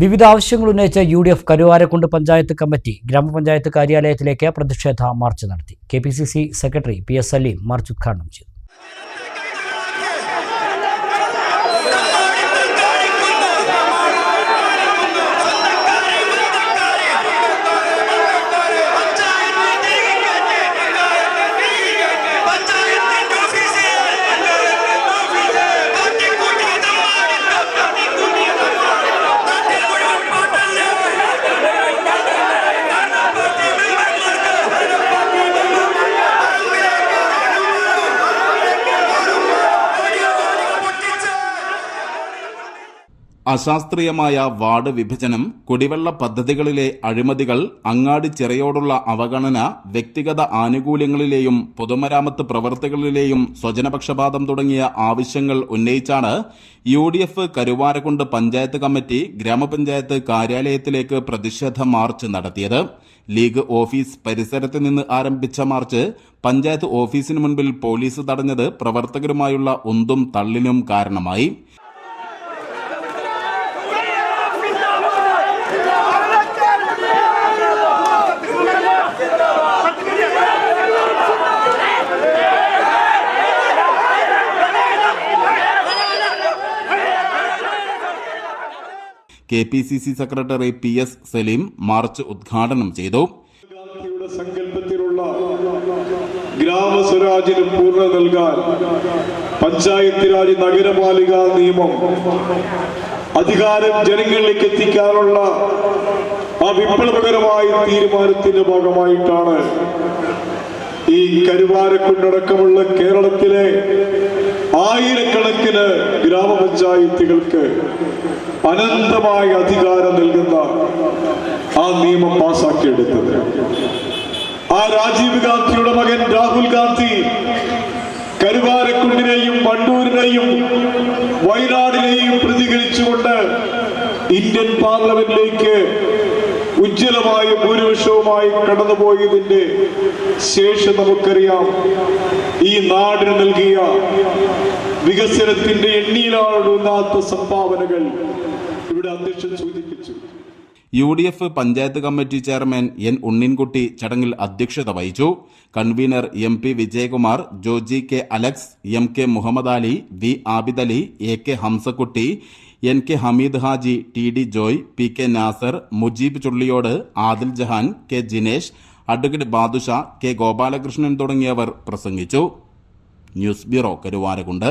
വിവിധ ആവശ്യങ്ങൾ ഉന്നയിച്ച U D F Karuvarakundu panchayat committee ഗ്രാമപഞ്ചായത്ത് കാര്യാലയത്തിലേക്ക് പ്രതിഷേധ മാർച്ച് നടത്തി. K P C C secretary P S Salim march ഉദ്ഘാടനം ചെയ്തു. അശാസ്ത്രീയമായ വാർഡ് വിഭജനം കുടിവെള്ള പദ്ധതികളിലെ അഴിമതികൾ അങ്ങാടി ചിറയോടുള്ള അവഗണന വ്യക്തിഗത ആനുകൂല്യങ്ങളിലെയും പൊതുമരാമത്ത് പ്രവർത്തികളിലെയും സ്വജനപക്ഷപാതം തുടങ്ങിയ ആവശ്യങ്ങൾ ഉന്നയിച്ചാണ് U D F Karuvarakundu panchayat committee ഗ്രാമപഞ്ചായത്ത് കാര്യാലയത്തിലേക്ക് പ്രതിഷേധ മാർച്ച് നടത്തിയത്. ലീഗ് ഓഫീസ് പരിസരത്ത് നിന്ന് ആരംഭിച്ച മാർച്ച് പഞ്ചായത്ത് ഓഫീസിന് മുൻപിൽ പോലീസ് തടഞ്ഞത് പ്രവർത്തകരുമായുള്ള ഒന്തും തള്ളിനും കാരണമായി. K P C C secretary P S Salim march ഉദ്ഘാടനം ചെയ്തു. ഗ്രാമസ്വരാജിന് പൂർണ നൽകാൻ പഞ്ചായത്ത് രാജ് നഗരപാലിക നിയമം അധികാരം ജനങ്ങളിലേക്ക് എത്തിക്കാനുള്ള ആ വിപ്ലവകരമായ തീരുമാനത്തിന്റെ ഭാഗമായിട്ടാണ് ഈ കരുവാരക്കുണ്ടടക്കമുള്ള കേരളത്തിലെ ആയിരക്കണക്കിന് ഗ്രാമപഞ്ചായത്തുകൾക്ക് അനന്തമായ അധികാരം നൽകുന്ന ആ നിയമം പാസാക്കിയെടുത്തത്. ആ രാജീവ് ഗാന്ധിയുടെ മകൻ രാഹുൽ ഗാന്ധി കരുവാരക്കുണ്ടിനെയും വണ്ടൂരിനെയും വയനാടിനെയും പ്രതികരിച്ചുകൊണ്ട് ഇന്ത്യൻ പാർലമെന്റിലേക്ക് ഉജ്ജ്വലമായ ഭൂരിപക്ഷവുമായി കടന്നുപോയതിന്റെ ശേഷം നമുക്കറിയാം ഈ നാടിന് നൽകിയ വികസനത്തിന്റെ എണ്ണിയിലാടുന്നാത്ത സംഭാവനകൾ ഇവിടെ അധ്യക്ഷൻ സൂചിപ്പിച്ചു. U D F panchayat committee chairman N Unninkutty ചടങ്ങിൽ അധ്യക്ഷത വഹിച്ചു. Convener M P Vijayakumar Joji K Alex M K Muhammad Ali V Abid Ali A K Hamsakutty N K Hameed Haji T D Joy P K Nasar Mujeeb Chulliyode Adil Jahan K Jinesh advocate Badusha K Gopalakrishnan തുടങ്ങിയവർ പ്രസംഗിച്ചു. News bureau Karuvarakundu.